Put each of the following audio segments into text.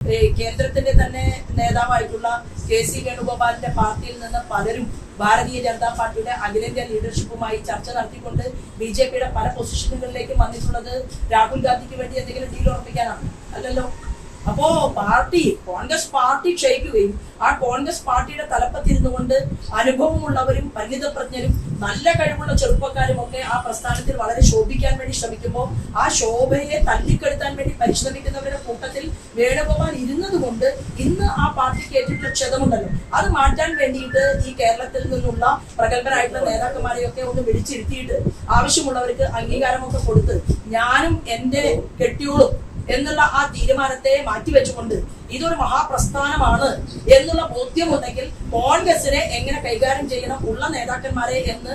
കേന്ദ്രത്തിന്റെ തന്നെ നേതാവായിട്ടുള്ള K C വേണുഗോപാലിന്റെ പാർട്ടിയിൽ നിന്ന് പലരും ഭാരതീയ ജനതാ പാർട്ടിയുടെ അഖിലേന്ത്യാ ലീഡർഷിപ്പുമായി ചർച്ച നടത്തിക്കൊണ്ട് ബി ജെ പിയുടെ പല പൊസിഷനുകളിലേക്ക് വന്നിട്ടുള്ളത് രാഹുൽ ഗാന്ധിക്ക് വേണ്ടി എന്തെങ്കിലും ഡീൽ ഉറപ്പിക്കാനാണ്. അല്ലല്ലോ? അപ്പോ പാർട്ടി കോൺഗ്രസ് പാർട്ടി ക്ഷയിക്കുകയും ആ കോൺഗ്രസ് പാർട്ടിയുടെ തലപ്പത്തിരുന്നു കൊണ്ട് അനുഭവമുള്ളവരും പരിണിതപ്രജ്ഞരും നല്ല കഴിവുള്ള ചെറുപ്പക്കാരും ഒക്കെ ആ പ്രസ്ഥാനത്തിൽ വളരെ ശോഭിക്കാൻ വേണ്ടി ശ്രമിക്കുമ്പോൾ ആ ശോഭയെ തല്ലിക്കെടുത്താൻ വേണ്ടി പരിശ്രമിക്കുന്നവരുടെ വേണുഗോപാൽ ഇരുന്നത് കൊണ്ട് ഇന്ന് ആ പാർട്ടിക്ക് ഏറ്റിട്ടുള്ള ക്ഷതമുണ്ടല്ലോ. അത് മാറ്റാൻ വേണ്ടിയിട്ട് ഈ കേരളത്തിൽ നിന്നുള്ള പ്രഗത്ഭരായിട്ടുള്ള നേതാക്കന്മാരെയൊക്കെ ഒന്ന് വിളിച്ചിരുത്തിയിട്ട് ആവശ്യമുള്ളവർക്ക് അംഗീകാരമൊക്കെ കൊടുത്ത് ഞാനും എന്റെ കെട്ടിയോളും എന്നുള്ള ആ തീരുമാനത്തെ മാറ്റിവെച്ചുകൊണ്ട് ഇതൊരു മഹാപ്രസ്ഥാനമാണ് എന്നുള്ള ബോധ്യമുണ്ടെങ്കിൽ കോൺഗ്രസിനെ എങ്ങനെ കൈകാര്യം ചെയ്യണം ഉള്ള നേതാക്കന്മാരെ എന്ന്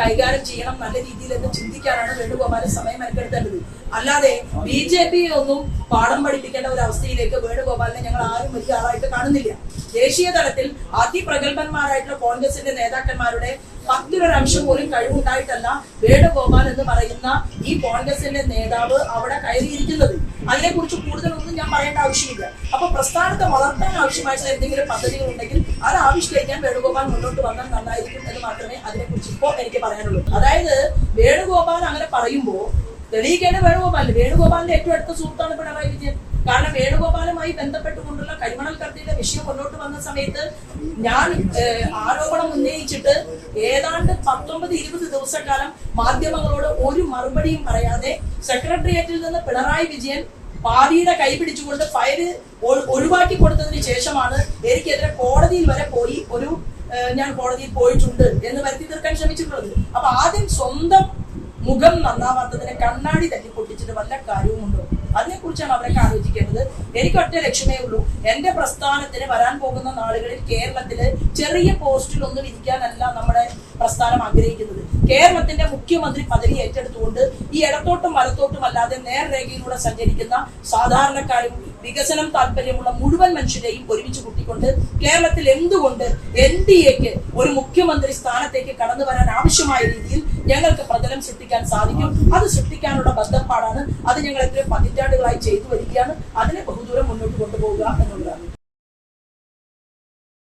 കൈകാര്യം ചെയ്യണം. നല്ല രീതിയിൽ എന്ന് ചിന്തിക്കാനാണ് വേണുഗോപാൽ സമയം മെനക്കെടുത്തേണ്ടത് അല്ലാതെ ബി ജെ പി ഒന്നും പാഠം പഠിപ്പിക്കേണ്ട ഒരു അവസ്ഥയിലേക്ക് വേണുഗോപാലിനെ ഞങ്ങൾ ആരും വലിയ ആളായിട്ട് കാണുന്നില്ല. ദേശീയ തലത്തിൽ അതിപ്രഗത്ഭന്മാരായിട്ടുള്ള കോൺഗ്രസിന്റെ നേതാക്കന്മാരുടെ പത്തിലൊരംശം പോലും കഴിവുണ്ടായിട്ടല്ല വേണുഗോപാൽ എന്ന് പറയുന്ന ഈ കോൺഗ്രസിന്റെ നേതാവ് അവിടെ കയറിയിരിക്കുന്നത്. അതിനെക്കുറിച്ച് കൂടുതലൊന്നും ഞാൻ പറയേണ്ട ആവശ്യമില്ല. അപ്പൊ പ്രസ്ഥാനത്തെ വളർത്താൻ ആവശ്യമായിട്ടുള്ള എന്തെങ്കിലും പദ്ധതികൾ ഉണ്ടെങ്കിൽ അത് ആവിഷ്കരിക്കാൻ വേണുഗോപാൽ മുന്നോട്ട് വന്നാൽ നന്നായിരിക്കും എന്ന് മാത്രമേ അതിനെക്കുറിച്ച് ഇപ്പോൾ എനിക്ക് പറയാനുള്ളൂ. അതായത് വേണുഗോപാൽ അങ്ങനെ പറയുമ്പോൾ തെളിയിക്കേണ്ട വേണുഗോപാൽ വേണുഗോപാലിന്റെ ഏറ്റവും അടുത്ത സുഹൃത്താണ് പിണറായി വിജയൻ. കാരണം വേണുഗോപാലുമായി ബന്ധപ്പെട്ടുകൊണ്ടുള്ള കരിമണൽ കത്തിയുടെ വിഷയം മുന്നോട്ട് വന്ന സമയത്ത് ഞാൻ ആരോപണം ഉന്നയിച്ചിട്ട് ഏതാണ്ട് പത്തൊമ്പത് ഇരുപത് ദിവസക്കാലം മാധ്യമങ്ങളോട് ഒരു മറുപടിയും പറയാതെ സെക്രട്ടേറിയറ്റിൽ നിന്ന് പിണറായി വിജയൻ പാർട്ടിയുടെ കൈ പിടിച്ചുകൊണ്ട് ഫയൽ ഒഴിവാക്കി കൊടുത്തതിന് ശേഷമാണ് എനിക്കെതിരെ കോടതിയിൽ വരെ പോയി ഒരു ഞാൻ കോടതിയിൽ പോയിട്ടുണ്ട് എന്ന് വരുത്തി തീർക്കാൻ ശ്രമിച്ചിട്ടുള്ളത്. അപ്പൊ ആദ്യം സ്വന്തം മുഖം നന്നാവാത്തതിനെ കണ്ണാടി തല്ലി പൊട്ടിച്ചിട്ട് വല്ല കാര്യവുമുണ്ടോ? അതിനെക്കുറിച്ചാണ് അവരൊക്കെ ആലോചിക്കേണ്ടത്. എനിക്ക് ഒറ്റ ലക്ഷ്യമേ ഉള്ളൂ. എന്റെ പ്രസ്ഥാനത്തിന് വരാൻ പോകുന്ന നാളുകളിൽ കേരളത്തിൽ ചെറിയ പോസ്റ്റിലൊന്നും ഇരിക്കാനല്ല നമ്മുടെ പ്രസ്ഥാനം ആഗ്രഹിക്കുന്നത്. കേരളത്തിന്റെ മുഖ്യമന്ത്രി പദവി ഏറ്റെടുത്തുകൊണ്ട് ഈ ഇടത്തോട്ടും വലത്തോട്ടും അല്ലാതെ നേർരേഖയിലൂടെ സഞ്ചരിക്കുന്ന സാധാരണക്കാരും വികസനം താല്പര്യമുള്ള മുഴുവൻ മനുഷ്യരെയും ഒരുമിച്ച് കൂട്ടിക്കൊണ്ട് കേരളത്തിൽ എന്തുകൊണ്ട് എൻ ഡി എക്ക് ഒരു മുഖ്യമന്ത്രി സ്ഥാനത്തേക്ക് കടന്നു വരാൻ ആവശ്യമായ രീതിയിൽ ഞങ്ങൾക്ക് പ്രതലം സൃഷ്ടിക്കാൻ സാധിക്കും. അത് സൃഷ്ടിക്കാനുള്ള ബന്ധപ്പാടാണ്. അത് ഞങ്ങൾ എത്രയോ പതിറ്റാണ്ടുകളായി ചെയ്തു വരികയാണ്. അതിനെ